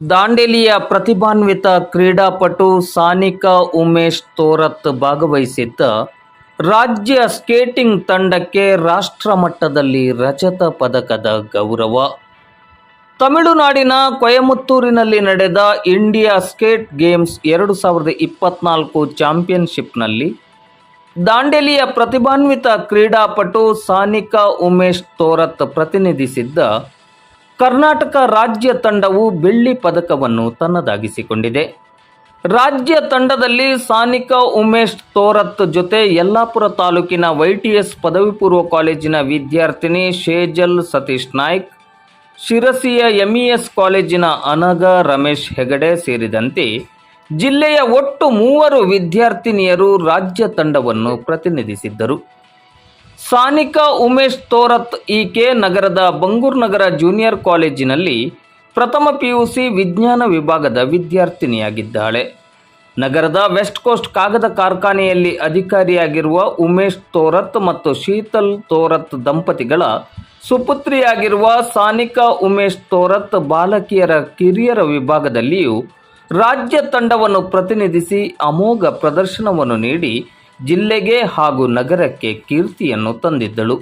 ದಾಂಡೇಲಿಯ ಪ್ರತಿಭಾನ್ವಿತ ಕ್ರೀಡಾಪಟು ಸಾನಿಕಾ ಉಮೇಶ್ ತೋರತ್ ಭಾಗವಹಿಸಿದ್ದ ರಾಜ್ಯ ಸ್ಕೇಟಿಂಗ್ ತಂಡಕ್ಕೆ ರಾಷ್ಟ್ರ ಮಟ್ಟದಲ್ಲಿ ರಜತ ಪದಕದ ಗೌರವ. ತಮಿಳುನಾಡಿನ ಕೊಯಮತ್ತೂರಿನಲ್ಲಿ ನಡೆದ ಇಂಡಿಯಾ ಸ್ಕೇಟ್ ಗೇಮ್ಸ್ ಎರಡು ಸಾವಿರದ ಇಪ್ಪತ್ನಾಲ್ಕು ಚಾಂಪಿಯನ್ಶಿಪ್ನಲ್ಲಿ ದಾಂಡೇಲಿಯ ಪ್ರತಿಭಾನ್ವಿತ ಕ್ರೀಡಾಪಟು ಸಾನಿಕಾ ಉಮೇಶ್ ತೋರತ್ ಪ್ರತಿನಿಧಿಸಿದ್ದ ಕರ್ನಾಟಕ ರಾಜ್ಯ ತಂಡವು ಬೆಳ್ಳಿ ಪದಕವನ್ನು ತನ್ನದಾಗಿಸಿಕೊಂಡಿದೆ. ರಾಜ್ಯ ತಂಡದಲ್ಲಿ ಸಾನಿಕಾ, ಉಮೇಶ್, ತೋರತ್ ಜೊತೆ ಯಲ್ಲಾಪುರ ತಾಲೂಕಿನ ವೈಟಿಎಸ್ ಪದವಿ ಪೂರ್ವ ಕಾಲೇಜಿನ ವಿದ್ಯಾರ್ಥಿನಿ ಶೇಜಲ್ ಸತೀಶ್ ನಾಯ್ಕ್, ಶಿರಸಿಯ ಎಂಇಎಸ್ ಕಾಲೇಜಿನ ಅನಗ ರಮೇಶ್ ಹೆಗಡೆ ಸೇರಿದಂತೆ ಜಿಲ್ಲೆಯ ಒಟ್ಟು ಮೂವರು ವಿದ್ಯಾರ್ಥಿನಿಯರು ರಾಜ್ಯ ತಂಡವನ್ನು ಪ್ರತಿನಿಧಿಸಿದ್ದರು. ಸಾನಿಕಾ ಉಮೇಶ್ ತೋರತ್ ಈಕೆ ನಗರದ ಬಂಗೂರ್ ನಗರ ಜೂನಿಯರ್ ಕಾಲೇಜಿನಲ್ಲಿ ಪ್ರಥಮ ಪಿಯುಸಿ ವಿಜ್ಞಾನ ವಿಭಾಗದ ವಿದ್ಯಾರ್ಥಿನಿಯಾಗಿದ್ದಾಳೆ. ನಗರದ ವೆಸ್ಟ್ ಕೋಸ್ಟ್ ಕಾಗದ ಕಾರ್ಖಾನೆಯಲ್ಲಿ ಅಧಿಕಾರಿಯಾಗಿರುವ ಉಮೇಶ್ ತೋರತ್ ಮತ್ತು ಶೀತಲ್ ತೋರತ್ ದಂಪತಿಗಳ ಸುಪುತ್ರಿಯಾಗಿರುವ ಸಾನಿಕಾ ಉಮೇಶ್ ತೋರತ್ ಬಾಲಕಿಯರ ಕಿರಿಯರ ವಿಭಾಗದಲ್ಲಿಯೂ ರಾಜ್ಯ ತಂಡವನ್ನು ಪ್ರತಿನಿಧಿಸಿ ಅಮೋಘ ಪ್ರದರ್ಶನವನ್ನು ನೀಡಿ ಜಿಲ್ಲೆಗೆ ಹಾಗೂ ನಗರಕ್ಕೆ ಕೀರ್ತಿಯನ್ನು ತಂದಿದ್ದಳು.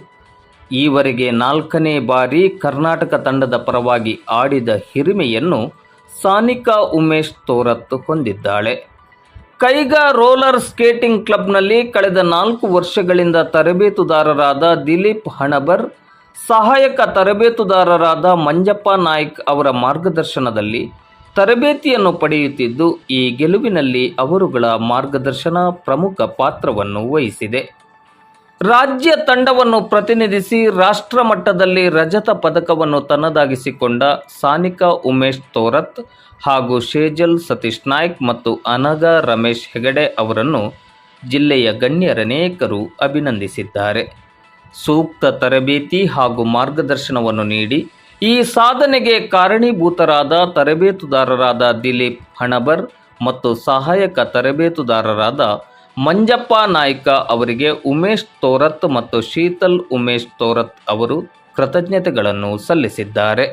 ಈವರೆಗೆ ನಾಲ್ಕನೇ ಬಾರಿ ಕರ್ನಾಟಕ ತಂಡದ ಪರವಾಗಿ ಆಡಿದ ಹಿರಿಮೆಯನ್ನು ಸಾನಿಕಾ ಉಮೇಶ್ ತೋರತ್ತು ಹೊಂದಿದ್ದಾಳೆ. ಕೈಗಾ ರೋಲರ್ ಸ್ಕೇಟಿಂಗ್ ಕ್ಲಬ್ನಲ್ಲಿ ಕಳೆದ ನಾಲ್ಕು ವರ್ಷಗಳಿಂದ ತರಬೇತುದಾರರಾದ ದಿಲೀಪ್ ಹಣಬರ್, ಸಹಾಯಕ ತರಬೇತುದಾರರಾದ ಮಂಜಪ್ಪ ನಾಯ್ಕ್ ಅವರ ಮಾರ್ಗದರ್ಶನದಲ್ಲಿ ತರಬೇತಿಯನ್ನು ಪಡೆಯುತ್ತಿದ್ದು, ಈ ಗೆಲುವಿನಲ್ಲಿ ಅವರುಗಳ ಮಾರ್ಗದರ್ಶನ ಪ್ರಮುಖ ಪಾತ್ರವನ್ನು ವಹಿಸಿದೆ. ರಾಜ್ಯ ತಂಡವನ್ನು ಪ್ರತಿನಿಧಿಸಿ ರಾಷ್ಟ್ರ ಮಟ್ಟದಲ್ಲಿ ರಜತ ಪದಕವನ್ನು ತನ್ನದಾಗಿಸಿಕೊಂಡ ಸಾನಿಕಾ ಉಮೇಶ್ ತೋರತ್ ಹಾಗೂ ಶೇಜಲ್ ಸತೀಶ್ ನಾಯ್ಕ್ ಮತ್ತು ಅನಗ ರಮೇಶ್ ಹೆಗಡೆ ಅವರನ್ನು ಜಿಲ್ಲೆಯ ಗಣ್ಯರನೇಕರು ಅಭಿನಂದಿಸಿದ್ದಾರೆ. ಸೂಕ್ತ ತರಬೇತಿ ಹಾಗೂ ಮಾರ್ಗದರ್ಶನವನ್ನು ನೀಡಿ ಈ ಸಾಧನೆಗೆ ಕಾರಣೀಭೂತರಾದ ತರಬೇತುದಾರರಾದ ದಿಲೀಪ್ ಹಣಬರ್ ಮತ್ತು ಸಹಾಯಕ ತರಬೇತುದಾರರಾದ ಮಂಜಪ್ಪ ನಾಯ್ಕ ಅವರಿಗೆ ಉಮೇಶ್ ತೋರತ್ ಮತ್ತು ಶೀತಲ್ ಉಮೇಶ್ ತೋರತ್ ಅವರು ಕೃತಜ್ಞತೆಗಳನ್ನು ಸಲ್ಲಿಸಿದ್ದಾರೆ.